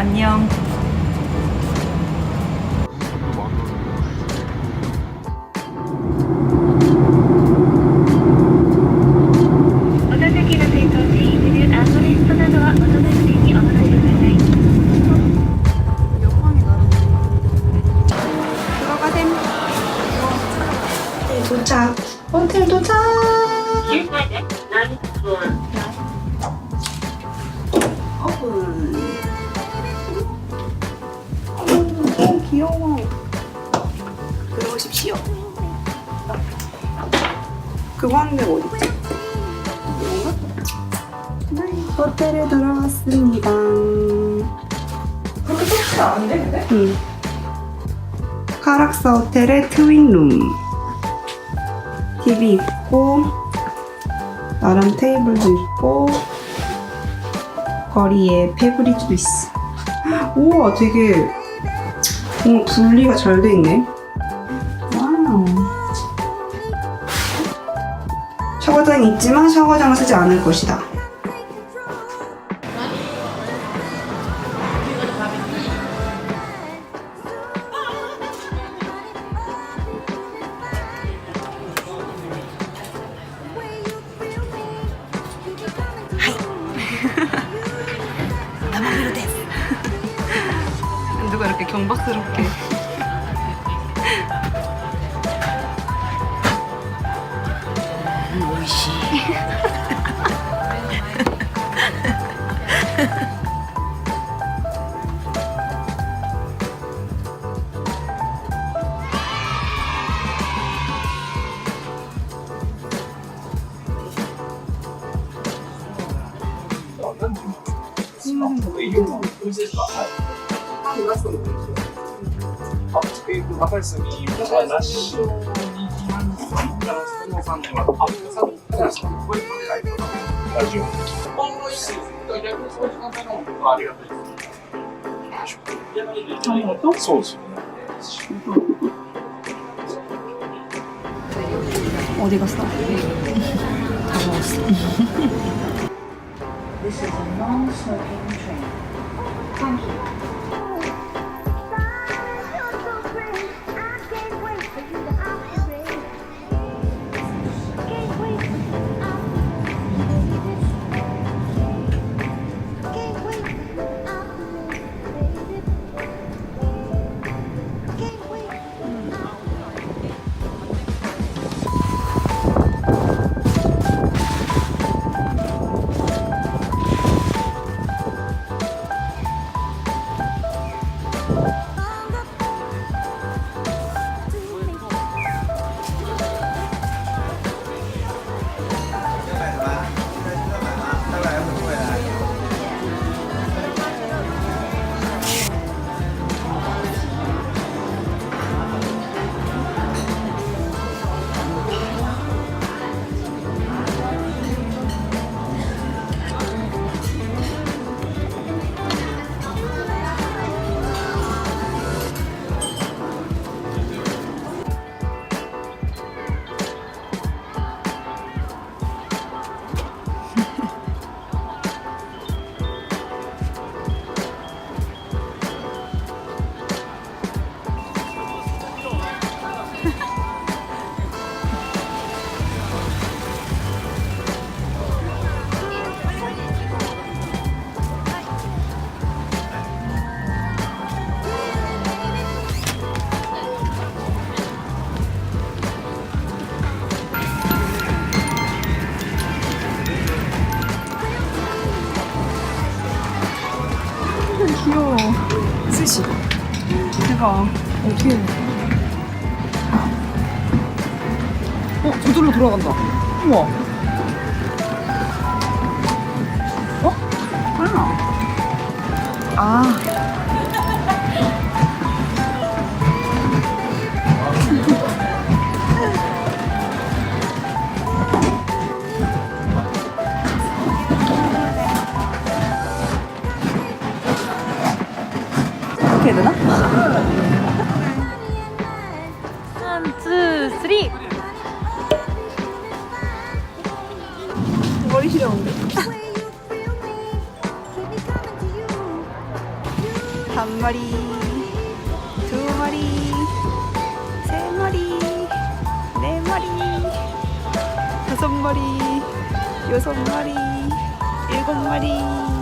안녕. 호텔 도착. 오픈. 귀여워. 들어오십시오. 그거 하는 데가 어딨지? 이건가? 네, 호텔에 들어왔습니다. 그렇게 좁지 않은데, 근데? 응. 카락스 호텔의 트윈룸. TV 있고, 나름 테이블도 있고, 거리에 페브리즈도 있어. 우와, 되게 뭔가 분리가 잘 돼 있네. 와우. 샤워장이 있지만 샤워장을 쓰지 않을 것이다. 경박스럽게. 오이시 어디 갔어? 다 먹었어 This is a non-smoking train. Thank you. 대박 어떻게 어 저절로 돌아간다. 우와. 어? 몰라 아 마리, 두 마리, 세 마리, 네 마리, 다섯 마리, 여섯 마리, 일곱 마리.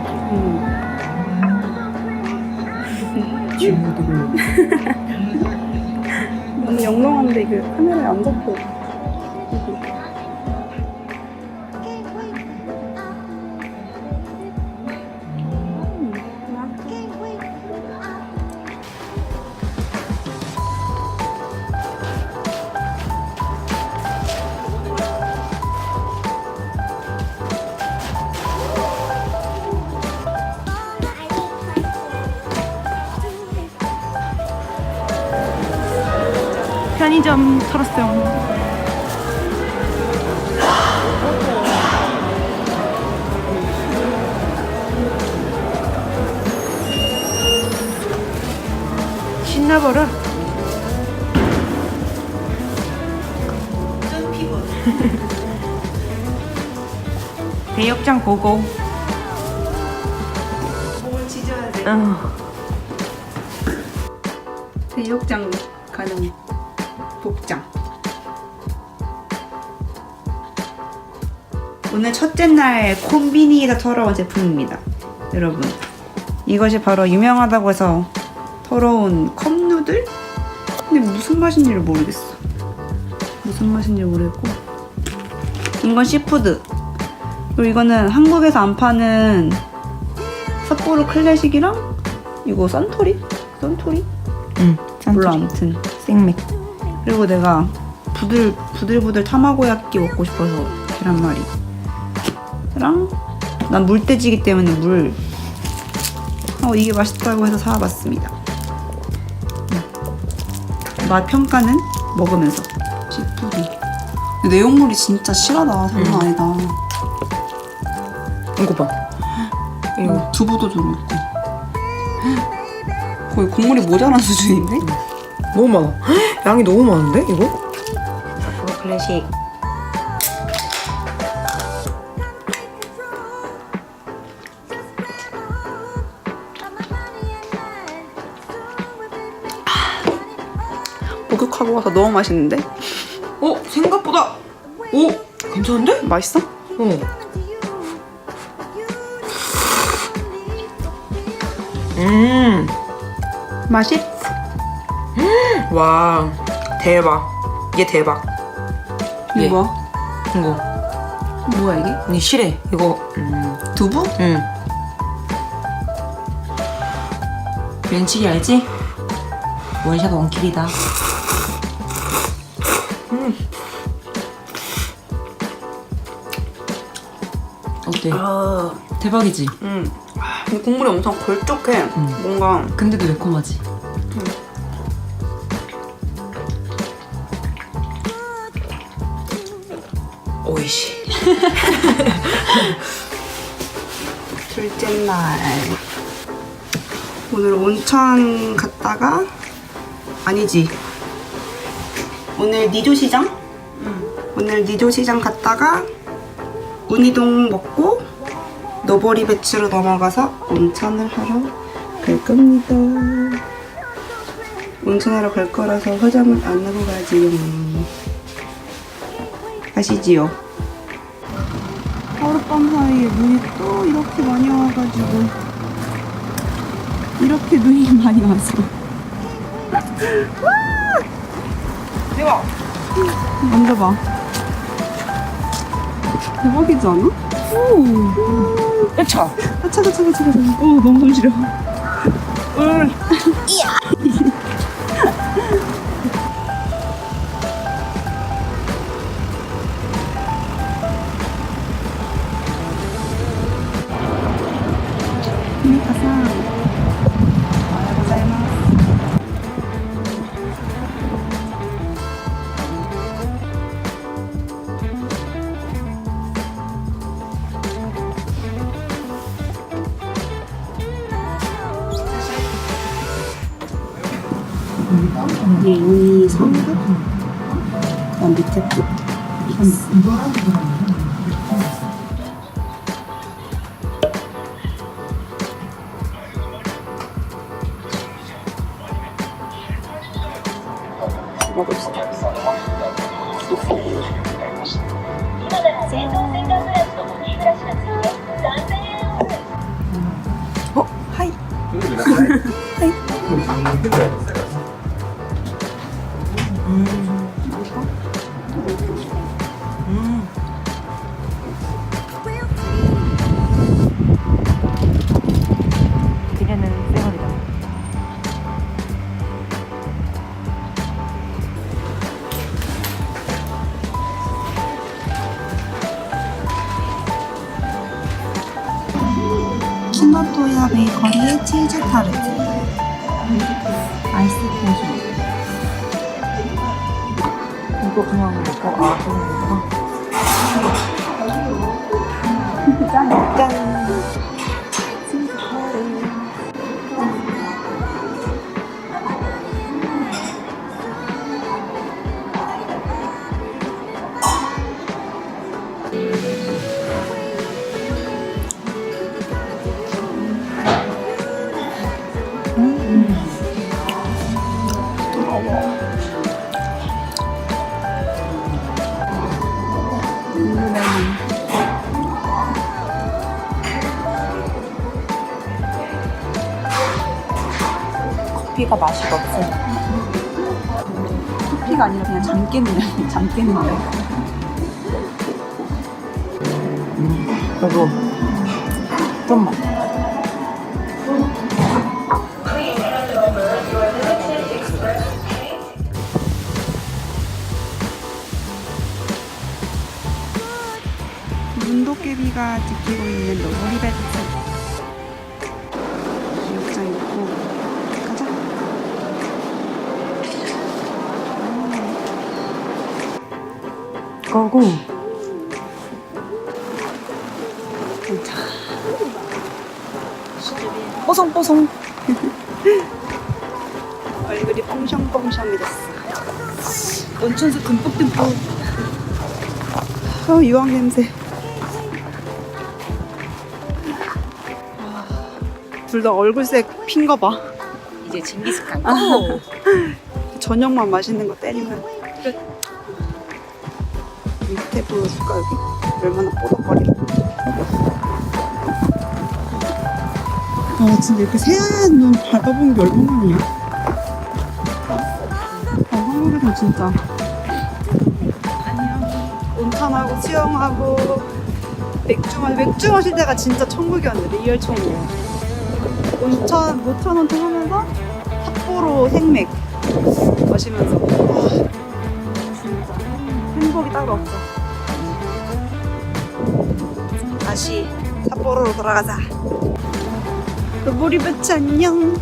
너무 영롱한데 그 카메라에 안 잡혀. 편의점 털었어요. 신나버려. 대역장 보고. 몸을 지져야 돼. 어. 대역장 가는 복장. 오늘 첫째 날 콤비니에서 털어온 제품입니다. 여러분. 이것이 바로 유명하다고 해서 털어온 컵누들? 근데 무슨 맛인지를 모르겠어. 무슨 맛인지 모르겠고. 이건 시푸드. 그리고 이거는 한국에서 안 파는 삿포로 클래식이랑 이거 썬토리? 썬토리? 응. 몰라 아무튼 생맥. 그리고 내가 부들 부들부들 타마고야끼 먹고 싶어서 계란말이 랑난 물돼지기 때문에 물 어, 이게 맛있다고 해서 사와봤습니다 음. 맛 평가는 먹으면서 근데 내용물이 진짜 실하다 장난 음. 아니다 이거 봐. 이거. 어, 두부도 들어있고 거의 국물이 모자란 수준인데? 너무 많아. 헉, 양이 너무 많은데 이거? 삿포로 클래식 목욕하고 와서 너무 맛있는데? 어 생각보다 오 괜찮은데? 맛있어? 어. 음. 맛있? 와 대박. 얘 대박. 예. 이거 뭐야? 이거 뭐야 이게? 이 실해. 이거 음. 두부? 응. 면치기 알지? 원샷 원킬이다. 어때? 아, 대박이지? 음. 근데 국물이 엄청 걸쭉해. 뭔가 근데도 매콤하지? 오이씨. 둘째 날. 오늘 온천 갔다가 아니지. 오늘 니조 시장? 오늘 니조 시장 갔다가 운이동 먹고 노보리 배추로 넘어가서 온천을 하러 갈 겁니다. 온천하러 갈 거라서 화장을 안 하고 가지요. 아시지요? 하룻밤 사이에 눈이 또 이렇게 많이 와가지고 이렇게 눈이 많이 와서 대박. 만져봐 대박이지 않아? 오. 그쵸? 아, 차가, 차가, 차가. 오, 너무 손 시려. 울. 미 이게 이 선과 그다음 밑에 또 먹읍시다. 어? 하이. 음, 음, 음. 하이. 키노토야 베이커리의 치즈 타르트. 아이스 코슈. 이거 그냥 먹고 아 그냥 먹고 짠. 짠. 커피가 맛이 없어. 커피가 아니라 그냥 잠 깨는 거잠 깨는 거 그리고 좀만. 문도깨비가 지키고 있는 너구리 배 고고. 자, 뽀송뽀송. 얼굴이 뽕숑뽕숑이 됐어. 온천수 듬뿍듬뿍. 어, 유황 냄새. 둘 다 얼굴색 핀 거 봐. 이제 징기스칸. 저녁만 맛있는 거 때리면 끝. 밑에 보여줄까 여기? 얼마나 뽀덕거리고. 아 진짜 이렇게 새하얀 눈 밟아본 게 얼마만이야? 아 한국에서 진짜 안녕 온천하고 수영하고 맥주 마 맥주 마실 때가 진짜 천국이었는데 리얼 천국 온천 모천원 통하면서 삿포로 생맥 마시면서 와, 진짜 행복이 따로 없어 다시 삿포로로 돌아가자 배치 안녕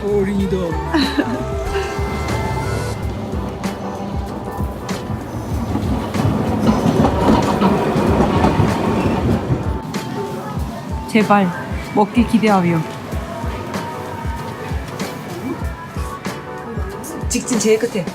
소리다. 제발 먹기 기대하며. 직진 제일 끝에.